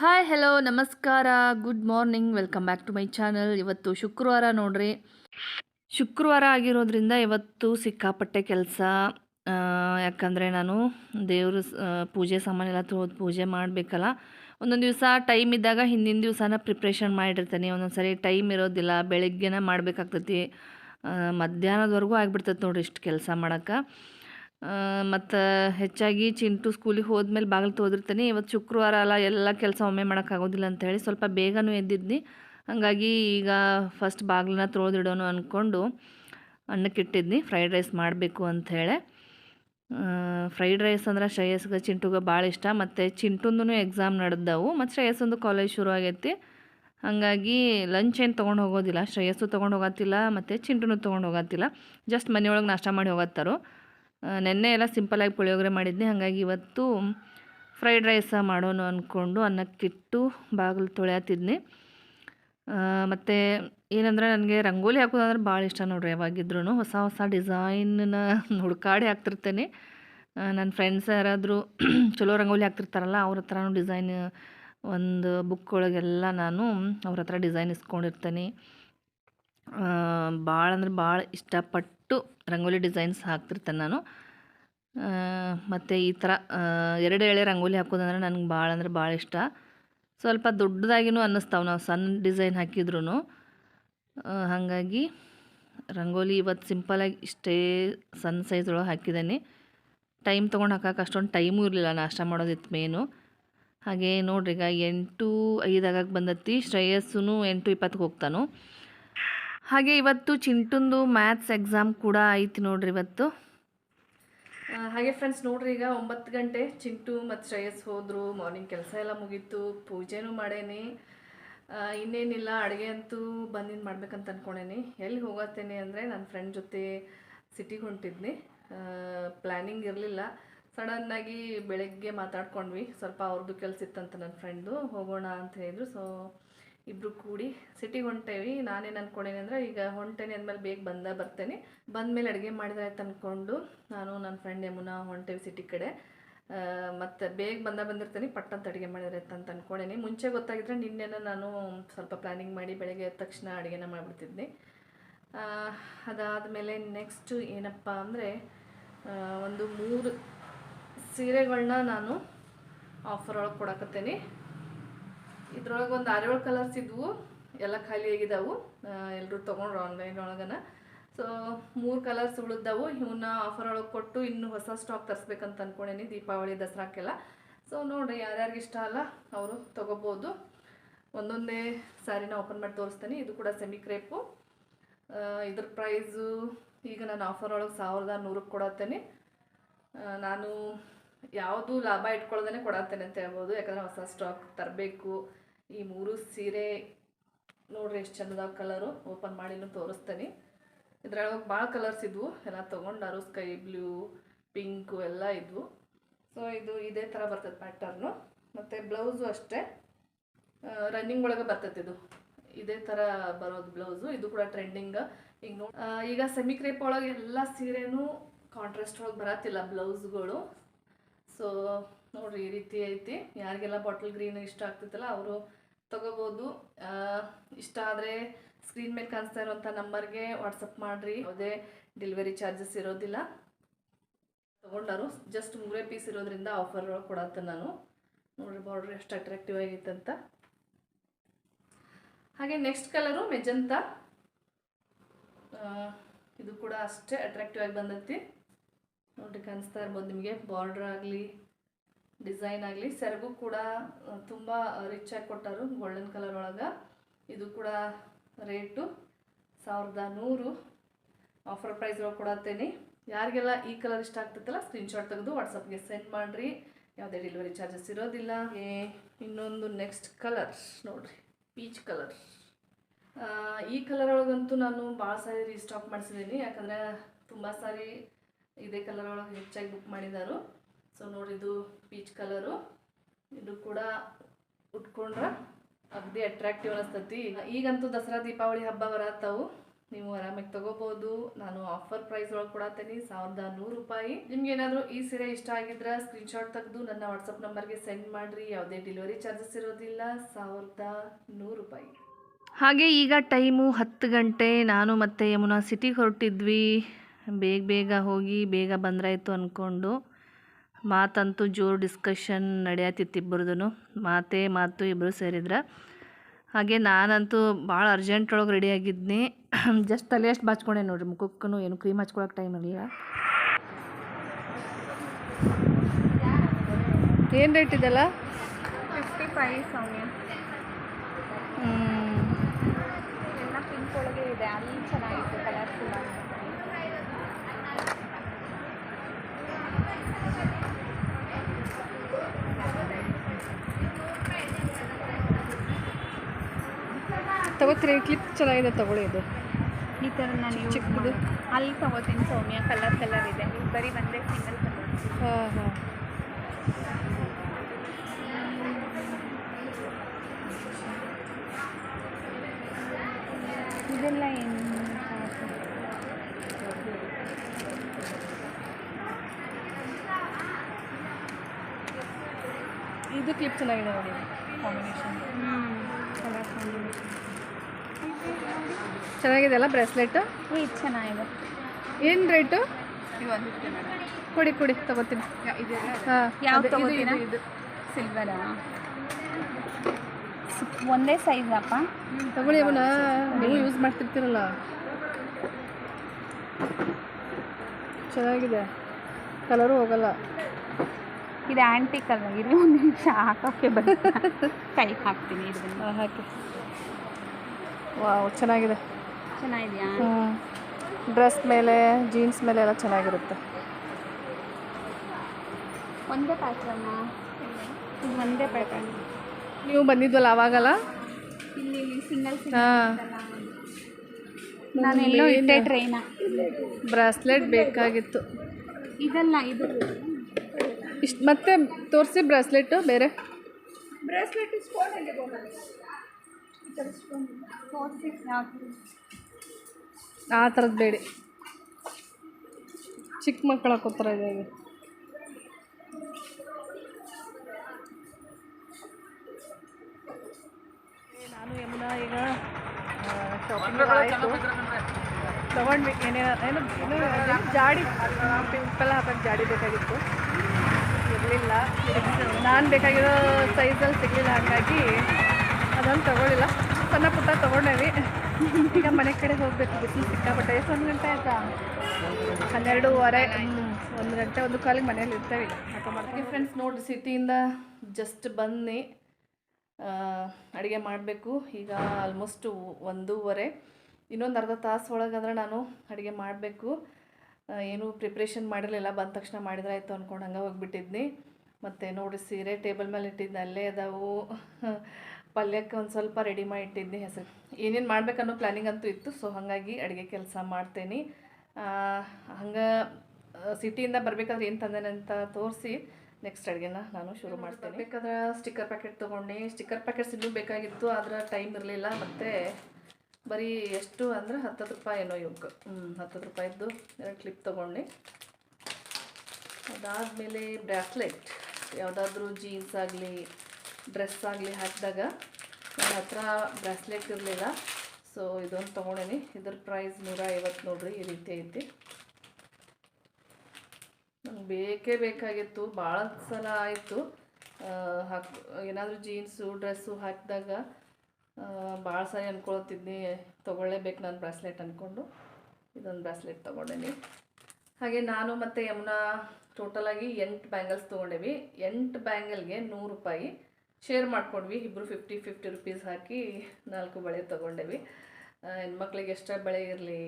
Hi hello ನಮಸ್ಕಾರ. Good morning welcome back to my channel ಇವತ್ತು ಶುಕ್ರವಾರ ನೋಡ್ರಿ. ಶುಕ್ರವಾರ ಆಗಿರೋದ್ರಿಂದ ಇವತ್ತು ಸಿಕ್ಕಾಪಟ್ಟೆ ಕೆಲಸ. ಯಾಕಂದರೆ ನಾನು ದೇವರು ಪೂಜೆ ಸಾಮಾನೆಲ್ಲ ತೋದು ಪೂಜೆ ಮಾಡಬೇಕಲ್ಲ. ಒಂದೊಂದು ದಿವಸ ಟೈಮ್ ಇದ್ದಾಗ ಹಿಂದಿನ ದಿವಸನ ಪ್ರಿಪ್ರೇಷನ್ ಮಾಡಿರ್ತೀನಿ. ಒಂದೊಂದು ಸರಿ ಟೈಮ್ ಇರೋದಿಲ್ಲ. ಬೆಳಗ್ಗೆನೇ ಮಾಡಬೇಕಾಗ್ತತಿ. ಮಧ್ಯಾಹ್ನದವರೆಗೂ ಆಗಿಬಿಡ್ತೈತೆ ನೋಡ್ರಿ ಇಷ್ಟು ಕೆಲಸ ಮಾಡೋಕ್ಕೆ. ಮತ್ತು ಹೆಚ್ಚಾಗಿ ಚಿಂಟು ಸ್ಕೂಲಿಗೆ ಹೋದ್ಮೇಲೆ ಬಾಗಿಲು ತೋದಿರ್ತೀನಿ. ಇವತ್ತು ಶುಕ್ರವಾರ ಅಲ್ಲ, ಎಲ್ಲ ಕೆಲಸ ಒಮ್ಮೆ ಮಾಡೋಕ್ಕಾಗೋದಿಲ್ಲ ಅಂತ ಹೇಳಿ ಸ್ವಲ್ಪ ಬೇಗನೂ ಎದ್ದಿದ್ನಿ. ಹಾಗಾಗಿ ಈಗ ಫಸ್ಟ್ ಬಾಗಿಲನ್ನ ತೋದಿಡೋನು ಅಂದ್ಕೊಂಡು ಅನ್ನಕ್ಕೆ ಇಟ್ಟಿದ್ನಿ. ಫ್ರೈಡ್ ರೈಸ್ ಮಾಡಬೇಕು ಅಂಥೇಳಿ ಫ್ರೈಡ್ ರೈಸ್ ಅಂದ್ರೆ ಶ್ರೇಯಸ್ಗೆ, ಚಿಂಟುಗೆ ಭಾಳ ಇಷ್ಟ. ಮತ್ತು ಚಿಂಟುಂದು ಎಕ್ಸಾಮ್ ನಡೆದವು. ಮತ್ತು ಶ್ರೇಯಸ್ಸೊಂದು ಕಾಲೇಜ್ ಶುರು ಆಗೈತಿ. ಹಾಗಾಗಿ ಲಂಚ್ ಏನು ತೊಗೊಂಡು ಹೋಗೋದಿಲ್ಲ. ಶ್ರೇಯಸ್ಸು ತೊಗೊಂಡು ಹೋಗತ್ತಿಲ್ಲ, ಮತ್ತು ಚಿಂಟುನೂ ತೊಗೊಂಡು ಹೋಗತ್ತಿಲ್ಲ. ಜಸ್ಟ್ ಮನೆಯೊಳಗೆ ನಾಷ್ಟ ಮಾಡಿ ಹೋಗತ್ತಾರು. ನೆನ್ನೆ ಎಲ್ಲ ಸಿಂಪಲಾಗಿ ಪುಳಿಯೋಗರೆ ಮಾಡಿದ್ನಿ. ಹಾಗಾಗಿ ಇವತ್ತು ಫ್ರೈಡ್ ರೈಸ ಮಾಡೋಣ ಅಂದ್ಕೊಂಡು ಅನ್ನಕ್ಕಿಟ್ಟು ಬಾಗಿಲು ತೊಳೆಯತ್ತಿದ್ನಿ ಮತ್ತು ಏನಂದ್ರೆ ನನಗೆ ರಂಗೋಲಿ ಹಾಕೋದಂದ್ರೆ ಭಾಳ ಇಷ್ಟ ನೋಡ್ರಿ ಯಾವಾಗಿದ್ರೂ ಹೊಸ ಹೊಸ ಡಿಸೈನ್ನ ಹುಡುಕಾಡಿ ಹಾಕ್ತಿರ್ತೇನೆ. ನನ್ನ ಫ್ರೆಂಡ್ಸ್ ಯಾರಾದರೂ ಚಲೋ ರಂಗೋಲಿ ಹಾಕ್ತಿರ್ತಾರಲ್ಲ, ಅವ್ರ ಹತ್ರನೂ ಡಿಸೈನ್ ಒಂದು ಬುಕ್ ಒಳಗೆಲ್ಲ ನಾನು ಅವ್ರ ಹತ್ರ ಡಿಸೈನ್ ಇಸ್ಕೊಂಡಿರ್ತೇನೆ. ಭಾಳ ಅಂದ್ರೆ ಭಾಳ ಇಷ್ಟಪಟ್ಟು ರಂಗೋಲಿ ಡಿಸೈನ್ಸ್ ಹಾಕ್ತಿರ್ತೇನೆ ನಾನು. ಮತ್ತು ಈ ಥರ ಎರಡು ಎಳೆ ರಂಗೋಲಿ ಹಾಕೋದಂದ್ರೆ ನನಗೆ ಭಾಳ ಅಂದ್ರೆ ಭಾಳ ಇಷ್ಟ. ಸ್ವಲ್ಪ ದೊಡ್ಡದಾಗಿನೂ ಅನ್ನಿಸ್ತಾವೆ ನಾವು ಸಣ್ಣ ಡಿಸೈನ್ ಹಾಕಿದ್ರು ಹಾಗಾಗಿ ರಂಗೋಲಿ ಇವತ್ತು ಸಿಂಪಲಾಗಿ ಇಷ್ಟೇ ಸಣ್ಣ ಸೈಜ್ ಒಳಗೆ ಹಾಕಿದ್ದೀನಿ ಟೈಮ್ ತೊಗೊಂಡು ಹಾಕೋಕೆ ಅಷ್ಟೊಂದು ಟೈಮೂ ಇರಲಿಲ್ಲ, ನಾಷ್ಟ ಮಾಡೋದಿತ್ತು ಮೇನು. ಹಾಗೆ ನೋಡ್ರಿ ಈಗ ಎಂಟು ಐದಾಗಕ್ಕೆ ಬಂದತ್ತಿ ಶ್ರೇಯಸ್ಸು ಎಂಟು ಇಪ್ಪತ್ತಿಗೆ ಹೋಗ್ತಾನು. ಹಾಗೆ ಇವತ್ತು ಚಿಂಟುಂದು ಮ್ಯಾಥ್ಸ್ ಎಕ್ಸಾಮ್ ಕೂಡ ಐತಿ ನೋಡ್ರಿ ಇವತ್ತು. ಹಾಗೆ ಫ್ರೆಂಡ್ಸ್ ನೋಡ್ರಿ ಈಗ ಒಂಬತ್ತು ಗಂಟೆ. ಚಿಂಟು ಮತ್ತು ಶ್ರೇಯಸ್ ಹೋದರು ಮಾರ್ನಿಂಗ್ ಕೆಲಸ ಎಲ್ಲ ಮುಗೀತು, ಪೂಜೆನೂ ಮಾಡೇನಿ. ಇನ್ನೇನಿಲ್ಲ, ಅಡುಗೆ ಅಂತೂ ಬಂದಿದ್ದು ಮಾಡ್ಬೇಕಂತ ಅಂದ್ಕೊಂಡೇನಿ ಎಲ್ಲಿ ಹೋಗತ್ತೇನೆ ಅಂದರೆ ನನ್ನ ಫ್ರೆಂಡ್ ಜೊತೆ ಸಿಟಿಗೆ ಹೊಂಟಿದ್ನಿ. ಪ್ಲ್ಯಾನಿಂಗ್ ಇರಲಿಲ್ಲ. ಸಡನ್ನಾಗಿ ಬೆಳಗ್ಗೆ ಮಾತಾಡ್ಕೊಂಡ್ವಿ. ಸ್ವಲ್ಪ ಅವ್ರದ್ದು ಕೆಲಸ ಇತ್ತಂತ ನನ್ನ ಫ್ರೆಂಡು ಹೋಗೋಣ ಅಂತ ಹೇಳಿದ್ರು. ಸೊ ಇಬ್ಬರು ಕೂಡಿ ಸಿಟಿಗೆ ಹೊಂಟೇವಿ. ನಾನೇನು ಅಂದ್ಕೊಂಡೇನೆ ಅಂದರೆ ಈಗ ಹೊಂಟೇನೆ ಅಂದಮೇಲೆ ಬೇಗ ಬಂದ ಬರ್ತೇನೆ. ಬಂದಮೇಲೆ ಅಡುಗೆ ಮಾಡಿದ್ರೆ ಅಂದ್ಕೊಂಡು ನಾನು ನನ್ನ ಫ್ರೆಂಡ್ ಯಮುನಾ ಹೊಂಟೇವಿ ಸಿಟಿ ಕಡೆ. ಮತ್ತು ಬೇಗ ಬಂದ ಬಂದಿರ್ತೀನಿ. ಪಟ್ಟಂತ ಅಡುಗೆ ಮಾಡಿದ್ರೆ ಅಂತ ಅಂದ್ಕೊಂಡೇನಿ ಮುಂಚೆ ಗೊತ್ತಾಗಿದ್ರೆ ನಿನ್ನೆನ ನಾನು ಸ್ವಲ್ಪ ಪ್ಲ್ಯಾನಿಂಗ್ ಮಾಡಿ ಬೆಳಗ್ಗೆ ಎದ್ದ ತಕ್ಷಣ ಅಡುಗೆನ ಮಾಡಿಬಿಡ್ತಿದ್ದೆ ಅದಾದಮೇಲೆ ನೆಕ್ಸ್ಟು ಏನಪ್ಪ ಅಂದರೆ ಒಂದು ಮೂರು ಸೀರೆಗಳನ್ನ ನಾನು ಆಫರ್ ಒಳಗೆ ಕೊಡಕತ್ತೇನೆ. ಇದ್ರೊಳಗೆ ಒಂದು ಆರೇಳು ಕಲರ್ಸ್ ಇದ್ವು, ಎಲ್ಲ ಖಾಲಿ ಆಗಿದ್ದಾವು ಎಲ್ಲರೂ ತೊಗೊಂಡ್ರು ಆನ್ಲೈನ್ ಒಳಗನ. ಸೊ ಮೂರು ಕಲರ್ಸ್ ಉಳಿದವು. ಇವನ್ನ ಆಫರ್ ಒಳಗೆ ಕೊಟ್ಟು ಇನ್ನು ಹೊಸ ಸ್ಟಾಕ್ ತರಿಸ್ಬೇಕಂತ ಅಂದ್ಕೊಂಡೇನಿ ದೀಪಾವಳಿ, ದಸರಾಕ್ಕೆಲ್ಲ. ಸೊ ನೋಡಿರಿ ಯಾರ್ಯಾರಿಗೆ ಇಷ್ಟ ಅಲ್ಲ, ಅವರು ತೊಗೋಬೋದು. ಒಂದೊಂದೇ ಸ್ಯಾರಿನ ಓಪನ್ ಮಾಡಿ ತೋರಿಸ್ತೀನಿ. ಇದು ಕೂಡ ಸೆಮಿ ಕ್ರೇಪು ಇದ್ರ ಪ್ರೈಸು ಈಗ ನಾನು ಆಫರ್ ಒಳಗೆ ಸಾವಿರದ ನೂರಕ್ಕೆ ಕೊಡತ್ತೇನೆ. ನಾನು ಯಾವುದು ಲಾಭ ಇಟ್ಕೊಳ್ಳೋದೇ ಕೊಡತ್ತೇನೆ ಅಂತ ಹೇಳ್ಬೋದು. ಯಾಕಂದರೆ ಹೊಸ ಸ್ಟಾಕ್ ತರಬೇಕು. ಈ ಮೂರು ಸೀರೆ ನೋಡ್ರಿ ಎಷ್ಟು ಚಂದ ಕಲರು ಓಪನ್ ಮಾಡಿನೂ ತೋರಿಸ್ತೇನೆ. ಇದ್ರೊಳಗೆ ಭಾಳ ಕಲರ್ಸ್ ಇದ್ವು. ಎಲ್ಲ ತೊಗೊಂಡಾರು ಸ್ಕೈ ಬ್ಲೂ ಪಿಂಕು ಎಲ್ಲ ಇದ್ವು. ಸೊ ಇದು ಇದೇ ಥರ ಬರ್ತದೆ ಪ್ಯಾಟರ್ನು ಮತ್ತು ಬ್ಲೌಸು ಅಷ್ಟೇ. ರನ್ನಿಂಗ್ ಒಳಗೆ ಬರ್ತೈತೆ ಇದು. ಇದೇ ಥರ ಬರೋದು ಬ್ಲೌಸು ಇದು ಕೂಡ ಟ್ರೆಂಡಿಂಗ್ ಈಗ ನೋಡಿ ಈಗ ಸೆಮಿ ಕ್ರೇಪ್ ಒಳಗೆ ಎಲ್ಲ ಸೀರೆನೂ ಕಾಂಟ್ರಾಸ್ಟ್ ಒಳಗೆ ಬರತ್ತಿಲ್ಲ ಬ್ಲೌಸ್ಗಳು ಸೊ ನೋಡ್ರಿ, ಈ ರೀತಿ ಐತಿ. ಯಾರಿಗೆಲ್ಲ ಬಾಟಲ್ ಗ್ರೀನ್ ಇಷ್ಟ ಆಗ್ತೈತಲ್ಲ ಅವರು ತಗೋಬೋದು. ಇಷ್ಟ ಆದರೆ ಸ್ಕ್ರೀನ್ ಮೇಲೆ ಕಾಣಿಸ್ತಾ ಇರೋಂಥ ನಂಬರ್ಗೆ ವಾಟ್ಸಪ್ ಮಾಡಿರಿ. ಯಾವುದೇ ಡೆಲಿವರಿ ಚಾರ್ಜಸ್ ಇರೋದಿಲ್ಲ. ತೊಗೊಂಡಾರು ಜಸ್ಟ್ ಮೂರೇ ಪೀಸ್ ಇರೋದ್ರಿಂದ ಆಫರ್ ಕೊಡತ್ತೆ ನಾನು. ನೋಡ್ರಿ ಬಾರ್ಡ್ರ್ ಎಷ್ಟು ಅಟ್ರಾಕ್ಟಿವ್ ಆಗೈತೆ ಅಂತ. ಹಾಗೆ ನೆಕ್ಸ್ಟ್ ಕಲರು ಮೆಜಂತ ಇದು ಕೂಡ ಅಷ್ಟೇ ಅಟ್ರಾಕ್ಟಿವ್ ಆಗಿ ಬಂದೈತಿ. ನೋಡ್ರಿ ಕಾಣಿಸ್ತಾ ಇರ್ಬೋದು ನಿಮಗೆ. ಬಾರ್ಡ್ರ್ ಆಗಲಿ ಡಿಸೈನ್ ಆಗಲಿ, ಸೆರಗು ಕೂಡ ತುಂಬ ರಿಚ್ ಆಗಿ ಕೊಟ್ಟರು ಗೋಲ್ಡನ್ ಕಲರ್ ಒಳಗೆ. ಇದು ಕೂಡ ರೇಟು ಸಾವಿರದ ನೂರು. ಆಫರ್ ಪ್ರೈಸ್ ಒಳಗೆ ಕೊಡತ್ತೇನೆ. ಯಾರಿಗೆಲ್ಲ ಈ ಕಲರ್ ಇಷ್ಟ ಆಗ್ತೈತಲ್ಲ ಸ್ಕ್ರೀನ್ಶಾಟ್ ತೆಗೆದು ವಾಟ್ಸಪ್ಗೆ ಸೆಂಡ್ ಮಾಡಿರಿ. ಯಾವುದೇ ಡೆಲಿವರಿ ಚಾರ್ಜಸ್ ಇರೋದಿಲ್ಲ. ಏ, ಇನ್ನೊಂದು ನೆಕ್ಸ್ಟ್ ಕಲರ್ ನೋಡಿರಿ ಪೀಚ್ ಕಲರ್ ಈ ಕಲರ್ ಒಳಗಂತೂ ನಾನು ಭಾಳ ಸಾರಿ ರೀಸ್ಟಾಕ್ ಮಾಡಿಸಿದ್ದೀನಿ ಯಾಕಂದರೆ ತುಂಬ ಸಾರಿ ಇದೇ ಕಲರ್ ಒಳಗೆ ಹೆಚ್ಚಾಗಿ ಬುಕ್ ಮಾಡಿದಾರು. ಸೊ ನೋಡಿ ಇದು ಪೀಚ್ ಕಲರು ಇದು ಕೂಡ ಉಟ್ಕೊಂಡ್ರೆ ಅಗದಿ ಅಟ್ರಾಕ್ಟಿವ್ ಅನಿಸ್ತತಿ. ಈಗ ಈಗಂತೂ ದಸರಾ ದೀಪಾವಳಿ ಹಬ್ಬ ಬರತ್ತವು ನೀವು ಆರಾಮಾಗಿ ತಗೋಬಹುದು ನಾನು ಆಫರ್ ಪ್ರೈಸ್ ಒಳಗೆ ಕೊಡತ್ತೇನೆ ಸಾವಿರದ ನೂರು ರೂಪಾಯಿ. ನಿಮ್ಗೆ ಏನಾದರೂ ಈ ಸೀರೆ ಇಷ್ಟ ಆಗಿದ್ರೆ ಸ್ಕ್ರೀನ್ಶಾಟ್ ತೆಗೆದು ನನ್ನ ವಾಟ್ಸಪ್ ನಂಬರ್ಗೆ ಸೆಂಡ್ ಮಾಡ್ರಿ. ಯಾವುದೇ ಡೆಲಿವರಿ ಚಾರ್ಜಸ್ ಇರೋದಿಲ್ಲ. ಸಾವಿರದ ನೂರು ರೂಪಾಯಿ. ಹಾಗೆ ಈಗ ಟೈಮು ಹತ್ತು ಗಂಟೆ. ನಾನು ಮತ್ತು ಯಮುನಾ ಸಿಟಿಗೆ ಹೊರಟಿದ್ವಿ. ಬೇಗ ಬೇಗ ಹೋಗಿ ಬೇಗ ಬಂದ್ರಾಯ್ತು ಅಂದ್ಕೊಂಡು ಮಾತಂತೂ ಜೋರು ಡಿಸ್ಕಷನ್ ನಡೆಯತ್ತಿತ್ತು ಇಬ್ಬರದೂ ಮಾತೇ ಮಾತು ಇಬ್ಬರು ಸೇರಿದ್ರೆ. ಹಾಗೆ ನಾನಂತೂ ಭಾಳ ಅರ್ಜೆಂಟ್ ಒಳಗೆ ರೆಡಿ ಆಗಿದ್ನಿ. ಜಸ್ಟ್ ತಲೆ ಅಷ್ಟು ಬಾಚ್ಕೊಂಡೆ ನೋಡಿರಿ ಮುಖಕ್ಕೂ ಏನು ಕ್ರೀಮ್ ಹಚ್ಕೊಳಕ್ಕೆ ಟೈಮ್ ಇರಲಿಲ್ಲ. ಏನು ರೇಟ್ ಇದೆಲ್ಲ? ಫಿಫ್ಟಿ ಫೈವ್ ಸೌಮ್ಯ ಎಲ್ಲ ಪಿಂಕ್ ಒಳಗೆ ಇದೆ. ಅಲ್ಲಿ ಚೆನ್ನಾಗಿತ್ತು ಕಲರ್ಫುಲ್ ಆಗಿ ತಗೋತೀರಿ? ಕ್ಲಿಪ್ ಚೆನ್ನಾಗಿದೆ ತಗೊಳ್ಳಿ ಇದು ಈ ಥರ ನಾನು ಚಿಕ್ಕದು. ಅಲ್ಲಿ ತಗೋತೀನಿ ಸೌಮ್ಯ ಕಲರ್ ಕಲರ್ ಇದೆ. ನೀವು ಬರೀ ಬಂದರೆ ಸಿಂಗಲ್ ಕಲರ್ ಹಾಂ ಹಾಂ. ಇದೆಲ್ಲ ಏನು ಇದು ಕ್ಲಿಪ್ ಚೆನ್ನಾಗಿದೆ ನೋಡಿ. ಕಾಂಬಿನೇಷನ್ ಹ್ಞೂ ಕಲರ್ ಕಾಂಬಿನೇಷನ್ ಚೆನ್ನಾಗಿದೆ ಅಲ್ಲ ಬ್ರೇಸ್ಲೆಟ್? ಇದು ಚೆನ್ನಾಗಿದೆ. ಏನು ರೇಟು? ಕೊಡಿ ಕೊಡಿ ತಗೋತೀನಿ. ಹಾಂ. ಸಿಲ್ವರಾ ಒಂದೇ ಸೈಜ್ ಅಪ್ಪ. ತಗೊಳ್ಳಿ ಅವನ ನೀವು ಯೂಸ್ ಮಾಡ್ತಿರ್ತೀರಲ್ಲ. ಚೆನ್ನಾಗಿದೆ. ಕಲರು ಹೋಗಲ್ಲ. ಇದು ಆಂಟಿ ಕಲರ್ ಇದು ಒಂದು ನಿಮಿಷ ಹಾಕೋಕ್ಕೆ ಬರುತ್ತೆ ಕೈ ಹಾಕ್ತೀನಿ ಹಾಂ ಹಾಕಿ. ವಾವ್ ಚೆನ್ನಾಗಿದೆ. ಚೆನ್ನಾಗಿದೆಯಾ? ಹ್ಞೂ ಡ್ರೆಸ್ ಮೇಲೆ ಜೀನ್ಸ್ ಮೇಲೆ ಎಲ್ಲ ಚೆನ್ನಾಗಿರುತ್ತೆ. ಒಂದೇ ಪ್ಯಾಟ್ರನ್ನ ಇದು ಒಂದೇ ಪ್ಯಾಟರ್ನ್ ನೀವು ಬಂದಿದ್ವಲ್ಲ ಅವಾಗಲ್ಲ? ಇಲ್ಲಿ ಸಿಂಗಲ್ ಹಾಂ. ನಾನು ಎಲ್ಲೋ ಇಟ್ಟೆ ಟ್ರೈನ ಬ್ರಾಸ್ಲೆಟ್ ಬೇಕಾಗಿತ್ತು. ಇದಲ್ಲ ಇದು. ಇಷ್ಟು ಮತ್ತೆ ತೋರಿಸಿ ಬ್ರಾಸ್ಲೆಟ್ಟು ಬೇರೆ. ಬ್ರಾಸ್ಲೆಟ್ ಆ ಥರದ್ದು ಬೇಡಿ. ಚಿಕ್ಕ ಮಕ್ಕಳು ಹಾಕೋತಾರೆ ಇದೆ ನಾನು ಯಮುನಾ ಈಗ ಶಾಪಿಂಗ್ ಆಯಿತು. ತೊಗೊಂಡ್ವಿ. ಏನು ಏನು ಏನು ಜಾಡಿ. ಪಿಂಪಲ್ ಹಾಕೋಕ್ಕೆ ಜಾಡಿ ಬೇಕಾಗಿತ್ತು. ಇರಲಿಲ್ಲ. ನಾನು ಬೇಕಾಗಿರೋ ಸೈಜಲ್ಲಿ ಸಿಗಲಿಲ್ಲ. ಹಾಗಾಗಿ ಅದನ್ನು ತಗೊಳ್ಳಿಲ್ಲ. ಸಣ್ಣ ಪುಟ್ಟ ತೊಗೊಂಡೇವಿ. ಈಗ ಮನೆ ಕಡೆ ಹೋಗಬೇಕು ಬಿಸಿಲು ಸಿಕ್ಕಾಪಟ್ಟೆ. ಎಷ್ಟು ಒಂದು ಗಂಟೆ ಆಯ್ತಾ? ಹನ್ನೆರಡೂವರೆ ಒಂದು ಗಂಟೆ, ಒಂದು ಕಾಲಿಗೆ ಮನೇಲಿ ಇರ್ತೇವೆ. ಮಾಡ್ತೀವಿ ಫ್ರೆಂಡ್ಸ್ ನೋಡಿ ಸಿಟಿಯಿಂದ ಜಸ್ಟ್ ಬನ್ನಿ. ಅಡುಗೆ ಮಾಡಬೇಕು. ಈಗ ಆಲ್ಮೋಸ್ಟ್ ಒಂದೂವರೆ. ಇನ್ನೊಂದು ಅರ್ಧ ತಾಸು ಒಳಗಾದ್ರೆ ನಾನು ಅಡುಗೆ ಮಾಡಬೇಕು. ಏನು ಪ್ರಿಪ್ರೇಷನ್ ಮಾಡಿರಲಿಲ್ಲ. ಬಂದ ತಕ್ಷಣ ಮಾಡಿದ್ರೆ ಆಯಿತು ಅಂದ್ಕೊಂಡು ಹಂಗೆ ಹೋಗಿಬಿಟ್ಟಿದ್ನಿ. ಮತ್ತು ನೋಡಿ ಸೀರೆ ಟೇಬಲ್ ಮೇಲೆ ಇಟ್ಟಿದ್ದೆ ಅಲ್ಲೇ ಅದಾವು. ಪಲ್ಯಕ್ಕೆ ಒಂದು ಸ್ವಲ್ಪ ರೆಡಿ ಮಾಡಿ ಇಟ್ಟಿದ್ದೆ ಹೆಸರು. ಏನೇನು ಮಾಡ್ಬೇಕನ್ನೋ ಪ್ಲ್ಯಾನಿಂಗ್ ಅಂತೂ ಇತ್ತು ಸೊ ಹಾಗಾಗಿ ಅಡುಗೆ ಕೆಲಸ ಮಾಡ್ತೇನೆ. ಹಂಗೆ ಸಿಟಿಯಿಂದ ಬರಬೇಕಾದ್ರೆ ಏನು ತಂದೇನೆ ಅಂತ ತೋರಿಸಿ ನೆಕ್ಸ್ಟ್ ಅಡುಗೆನ ನಾನು ಶುರು ಮಾಡ್ತೇನೆ. ಬೇಕಾದ್ರೆ ಸ್ಟಿಕ್ಕರ್ ಪ್ಯಾಕೆಟ್ ತೊಗೊಂಡು. ಸ್ಟಿಕ್ಕರ್ ಪ್ಯಾಕೆಟ್ಸ್ ಇನ್ನೂ ಬೇಕಾಗಿತ್ತು ಆದ್ರೆ ಟೈಮ್ ಇರಲಿಲ್ಲ. ಮತ್ತು ಬರೀ ಎಷ್ಟು ಅಂದ್ರೆ ಹತ್ತತ್ತು ರೂಪಾಯಿ ಏನೋ ಇವಕ್ಕೆ ಹ್ಞೂ ಹತ್ತತ್ತು ರೂಪಾಯಿದ್ದು ಎರಡು ಕ್ಲಿಪ್ ತೊಗೊಂಡು. ಅದಾದಮೇಲೆ ಬ್ರ್ಯಾಸ್ಲೆಟ್ ಯಾವುದಾದ್ರೂ ಜೀನ್ಸ್ ಆಗಲಿ ಡ್ರೆಸ್ ಆಗಲಿ ಹಾಕಿದಾಗ ನನ್ನ ಹತ್ರ ಬ್ರಾಸ್ಲೆಟ್ ಇರಲಿಲ್ಲ. ಸೊ ಇದೊಂದು ತೊಗೊಂಡೇನಿ. ಇದ್ರ ಪ್ರೈಸ್ ನೂರ ಐವತ್ತು ನೋಡ್ರಿ, ಈ ರೀತಿ ಐತಿ. ನಂಗೆ ಬೇಕೇ ಬೇಕಾಗಿತ್ತು. ಭಾಳ ಸಲ ಆಯಿತು. ಹಾಕ್, ಏನಾದರೂ ಜೀನ್ಸು ಡ್ರೆಸ್ಸು ಹಾಕಿದಾಗ ಭಾಳ ಸಾರಿ ಅಂದ್ಕೊಳ್ತಿದ್ನಿ ತೊಗೊಳ್ಳೇಬೇಕು ನಾನು ಬ್ರಾಸ್ಲೆಟ್ ಅಂದ್ಕೊಂಡು ಇದೊಂದು ಬ್ರಾಸ್ಲೆಟ್ ತೊಗೊಂಡೇನಿ. ಹಾಗೆ ನಾನು ಮತ್ತು ಯಮುನಾ ಟೋಟಲಾಗಿ ಎಂಟು ಬ್ಯಾಂಗಲ್ಸ್ ತೊಗೊಂಡೇವಿ. ಎಂಟು ಬ್ಯಾಂಗಲ್ಗೆ ನೂರು ರೂಪಾಯಿ. ಶೇರ್ ಮಾಡ್ಕೊಂಡ್ವಿ. ಇಬ್ಬರು ಫಿಫ್ಟಿ ಫಿಫ್ಟಿ ರುಪೀಸ್ ಹಾಕಿ ನಾಲ್ಕು ಬಳೆ ತೊಗೊಂಡೇವಿ. ಹೆಣ್ಮಕ್ಳಿಗೆ ಎಷ್ಟೇ ಬಳೆ ಇರಲಿ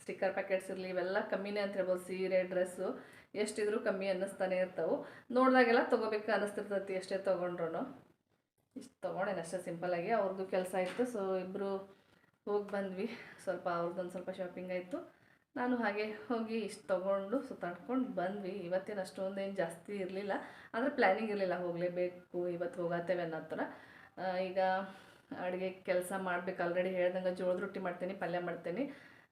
ಸ್ಟಿಕ್ಕರ್ ಪ್ಯಾಕೆಟ್ಸ್ ಇರಲಿ, ಇವೆಲ್ಲ ಕಮ್ಮಿನೇ ಅಂತ ಹೇಳ್ಬೋದು. ಸೀರೆ ಡ್ರೆಸ್ಸು ಎಷ್ಟಿದ್ರೂ ಕಮ್ಮಿ ಅನ್ನಿಸ್ತಾನೆ ಇರ್ತವೆ. ನೋಡಿದಾಗೆಲ್ಲ ತೊಗೋಬೇಕು ಅನ್ನಿಸ್ತಿರ್ತೈತಿ ಎಷ್ಟೇ ತೊಗೊಂಡ್ರು ಇಷ್ಟು ತೊಗೊಂಡೇನೆ ಅಷ್ಟೇ ಸಿಂಪಲಾಗಿ ಅವ್ರದ್ದು ಕೆಲಸ ಇತ್ತು ಸೊ ಇಬ್ಬರು ಹೋಗಿ ಬಂದ್ವಿ. ಸ್ವಲ್ಪ ಅವ್ರದ್ದೊಂದು ಸ್ವಲ್ಪ ಶಾಪಿಂಗ್ ಆಯಿತು. ನಾನು ಹಾಗೆ ಹೋಗಿ ಇಷ್ಟು ತೊಗೊಂಡು ಸುತ್ತಾಡ್ಕೊಂಡು ಬಂದ್ವಿ. ಇವತ್ತೇನು ಅಷ್ಟೊಂದೇನು ಜಾಸ್ತಿ ಇರಲಿಲ್ಲ. ಆದರೆ ಪ್ಲ್ಯಾನಿಂಗ್ ಇರಲಿಲ್ಲ. ಹೋಗಲೇಬೇಕು, ಇವತ್ತು ಹೋಗತ್ತೇವೆ ಅನ್ನೋ ಥರ ಈಗ ಅಡುಗೆ ಕೆಲಸ ಮಾಡ್ಬೇಕು. ಆಲ್ರೆಡಿ ಹೇಳ್ದಂಗೆ ಜೋಳದ ರೊಟ್ಟಿ ಮಾಡ್ತೀನಿ, ಪಲ್ಯ ಮಾಡ್ತೀನಿ.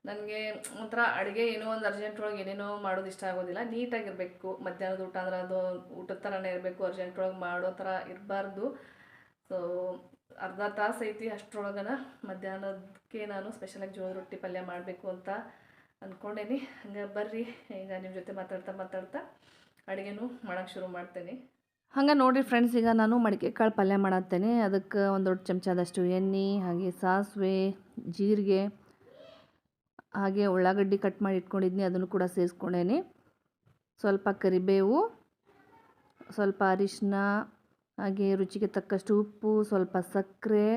ನನಗೆ ಒಂಥರ ಅಡುಗೆ ಏನೋ ಒಂದು ಅರ್ಜೆಂಟ್ ಒಳಗೆ ಏನೇನೋ ಮಾಡೋದು ಇಷ್ಟ ಆಗೋದಿಲ್ಲ. ನೀಟಾಗಿರಬೇಕು. ಮಧ್ಯಾಹ್ನದ ಊಟ ಅಂದ್ರೆ ಅದು ಊಟದ ಥರನೇ ಇರಬೇಕು. ಅರ್ಜೆಂಟ್ ಒಳಗೆ ಮಾಡೋ ಥರ ಇರಬಾರ್ದು. ಸೊ ಅರ್ಧ ತಾಸು ಐತಿ ಅಷ್ಟರೊಳಗನ ಮಧ್ಯಾಹ್ನದಕ್ಕೆ ನಾನು ಸ್ಪೆಷಲಾಗಿ ಜೋಳದ ರೊಟ್ಟಿ ಪಲ್ಯ ಮಾಡಬೇಕು ಅಂತ ಅಂದ್ಕೊಂಡೇನಿ. ಹಂಗೆ ಬರ್ರಿ, ಈಗ ನಿಮ್ಮ ಜೊತೆ ಮಾತಾಡ್ತಾ ಮಾತಾಡ್ತಾ ಅಡುಗೆನೂ ಮಾಡೋಕ್ಕೆ ಶುರು ಮಾಡ್ತೇನೆ. ಹಂಗೆ ನೋಡಿ ಫ್ರೆಂಡ್ಸ್ ಈಗ ನಾನು ಮಡಿಕೆ ಕಾಳು ಪಲ್ಯ ಮಾಡತ್ತೇನೆ. ಅದಕ್ಕೆ ಒಂದು ದೊಡ್ಡ ಚಮಚದಷ್ಟು ಎಣ್ಣೆ, ಹಾಗೆ ಸಾಸಿವೆ, ಜೀರಿಗೆ, ಹಾಗೆ ಉಳ್ಳಾಗಡ್ಡಿ ಕಟ್ ಮಾಡಿ ಇಟ್ಕೊಂಡಿದ್ನಿ, ಅದನ್ನು ಕೂಡ ಸೇರಿಸ್ಕೊಂಡೇನಿ ಸ್ವಲ್ಪ ಕರಿಬೇವು, ಸ್ವಲ್ಪ ಅರಿಶಿನ ಹಾಗೆ ರುಚಿಗೆ ತಕ್ಕಷ್ಟು ಉಪ್ಪು, ಸ್ವಲ್ಪ ಸಕ್ಕರೆ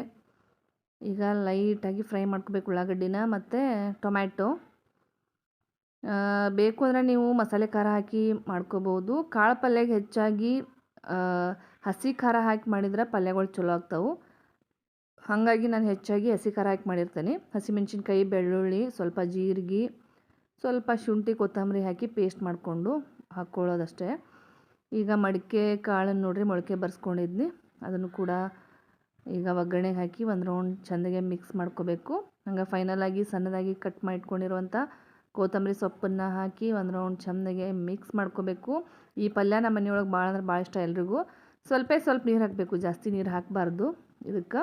ಈಗ ಲೈಟಾಗಿ ಫ್ರೈ ಮಾಡ್ಕೋಬೇಕು ಉಳ್ಳಾಗಡ್ಡಿನ, ಮತ್ತು ಟೊಮ್ಯಾಟೊ ಬೇಕು ಅಂದರೆ ನೀವು ಮಸಾಲೆ ಖಾರ ಹಾಕಿ ಮಾಡ್ಕೋಬೋದು. ಕಾಳು ಪಲ್ಯಗೆ ಹೆಚ್ಚಾಗಿ ಹಸಿ ಖಾರ ಹಾಕಿ ಮಾಡಿದ್ರೆ ಪಲ್ಯಗಳು ಚಲೋ ಆಗ್ತಾವೆ. ಹಾಗಾಗಿ ನಾನು ಹೆಚ್ಚಾಗಿ ಹಸಿ ಖಾರ ಹಾಕಿ ಮಾಡಿರ್ತೀನಿ. ಹಸಿಮೆಣ್ಸಿನ್ಕಾಯಿ ಬೆಳ್ಳುಳ್ಳಿ, ಸ್ವಲ್ಪ ಜೀರಿಗೆ, ಸ್ವಲ್ಪ ಶುಂಠಿ, ಕೊತ್ತಂಬರಿ ಹಾಕಿ ಪೇಸ್ಟ್ ಮಾಡಿಕೊಂಡು ಹಾಕ್ಕೊಳ್ಳೋದಷ್ಟೇ ಈಗ ಮಡಿಕೆ ಕಾಳನ್ನು ನೋಡ್ರಿ, ಮೊಳಕೆ ಬರ್ಸ್ಕೊಂಡಿದ್ನಿ. ಅದನ್ನು ಕೂಡ ಈಗ ಒಗ್ಗರಣೆಗೆ ಹಾಕಿ ಒಂದು ರೌಂಡ್ ಚೆಂದಾಗೆ ಮಿಕ್ಸ್ ಮಾಡ್ಕೋಬೇಕು. ಹಂಗೆ ಫೈನಲಾಗಿ ಸಣ್ಣದಾಗಿ ಕಟ್ ಮಾಡಿ ಇಟ್ಕೊಂಡಿರುವಂಥ ಕೊತ್ತಂಬರಿ ಸೊಪ್ಪನ್ನು ಹಾಕಿ ಒಂದು ರೌಂಡ್ ಚೆಂದಾಗೆ ಮಿಕ್ಸ್ ಮಾಡ್ಕೋಬೇಕು. ಈ ಪಲ್ಯ ನಮ್ಮ ಮನೆಯೊಳಗೆ ಭಾಳ ಅಂದ್ರೆ ಭಾಳ ಇಷ್ಟ ಎಲ್ರಿಗೂ. ಸ್ವಲ್ಪ ಸ್ವಲ್ಪ ನೀರು ಹಾಕಬೇಕು, ಜಾಸ್ತಿ ನೀರು ಹಾಕಬಾರ್ದು ಇದಕ್ಕೆ.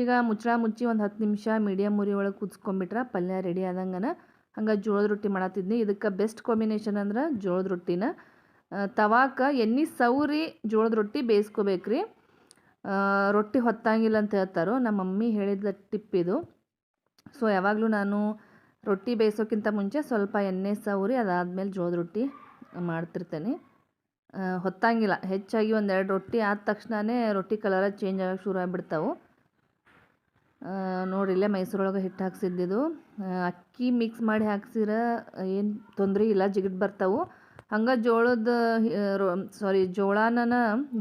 ಈಗ ಮುಚ್ಚಳ ಮುಚ್ಚಿ ಒಂದು ಹತ್ತು ನಿಮಿಷ ಮೀಡಿಯಮ್ ಉರಿ ಒಳಗೆ ಕುದಿಸ್ಕೊಂಬಿಟ್ರೆ ಪಲ್ಯ ರೆಡಿ ಆದಂಗನ ಹಂಗೆ ಜೋಳದ ರೊಟ್ಟಿ ಮಾಡತ್ತಿದ್ನಿ ಇದಕ್ಕೆ ಬೆಸ್ಟ್ ಕಾಂಬಿನೇಷನ್ ಅಂದ್ರೆ ಜೋಳದ ರೊಟ್ಟಿನ. ತವಾಕ ಎಣ್ಣೆ ಸೌರಿ ಜೋಳದ ರೊಟ್ಟಿ ಬೇಯಿಸ್ಕೋಬೇಕ್ರಿ. ರೊಟ್ಟಿ ಹೊತ್ತಂಗಿಲ್ಲ ಅಂತ ಹೇಳ್ತಾರೋ, ನಮ್ಮ ಮಮ್ಮಿ ಹೇಳಿದ ಟಿಪ್ ಇದು. ಸೊ ಯಾವಾಗಲೂ ನಾನು ರೊಟ್ಟಿ ಬೇಯಿಸೋಕ್ಕಿಂತ ಮುಂಚೆ ಸ್ವಲ್ಪ ಎಣ್ಣೆ ಸೌರಿ ಅದಾದಮೇಲೆ ಜೋಳದ ರೊಟ್ಟಿ ಮಾಡ್ತಿರ್ತೇನೆ. ಹೊತ್ತಂಗಿಲ್ಲ. ಹೆಚ್ಚಾಗಿ ಒಂದೆರಡು ರೊಟ್ಟಿ ಆದ ತಕ್ಷಣವೇ ರೊಟ್ಟಿ ಕಲರ ಚೇಂಜ್ ಆಗೋಕ್ಕೆ ಶುರು ಆಗಿಬಿಡ್ತಾವೆ. ನೋಡಿ ಇಲ್ಲೇ ಮೈಸೂರೊಳಗೆ ಹಿಟ್ಟು ಹಾಕ್ಸಿದ್ದಿದ್ದು ಅಕ್ಕಿ ಮಿಕ್ಸ್ ಮಾಡಿ ಹಾಕ್ಸಿರ ಏನು ತೊಂದರೆ ಇಲ್ಲ ಜಿಗಿಟ್ ಬರ್ತಾವೆ. ಹಂಗೆ ಜೋಳದ ಸಾರಿ ಜೋಳನ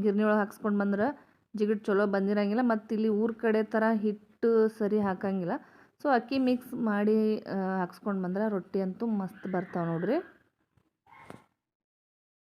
ಗಿರ್ನಿ ಒಳಗೆ ಹಾಕ್ಸ್ಕೊಂಡು ಬಂದ್ರೆ ಜಿಗಿಟ್ ಚಲೋ ಬಂದಿರಂಗಿಲ್ಲ. ಮತ್ತು ಇಲ್ಲಿ ಊರ ಕಡೆ ಥರ ಹಿಟ್ಟು ಸರಿ ಹಾಕಂಗಿಲ್ಲ. ಸೊ ಅಕ್ಕಿ ಮಿಕ್ಸ್ ಮಾಡಿ ಹಾಕ್ಸ್ಕೊಂಡು ಬಂದ್ರೆ ರೊಟ್ಟಿ ಅಂತೂ ಮಸ್ತ್ ಬರ್ತಾವೆ ನೋಡ್ರಿ.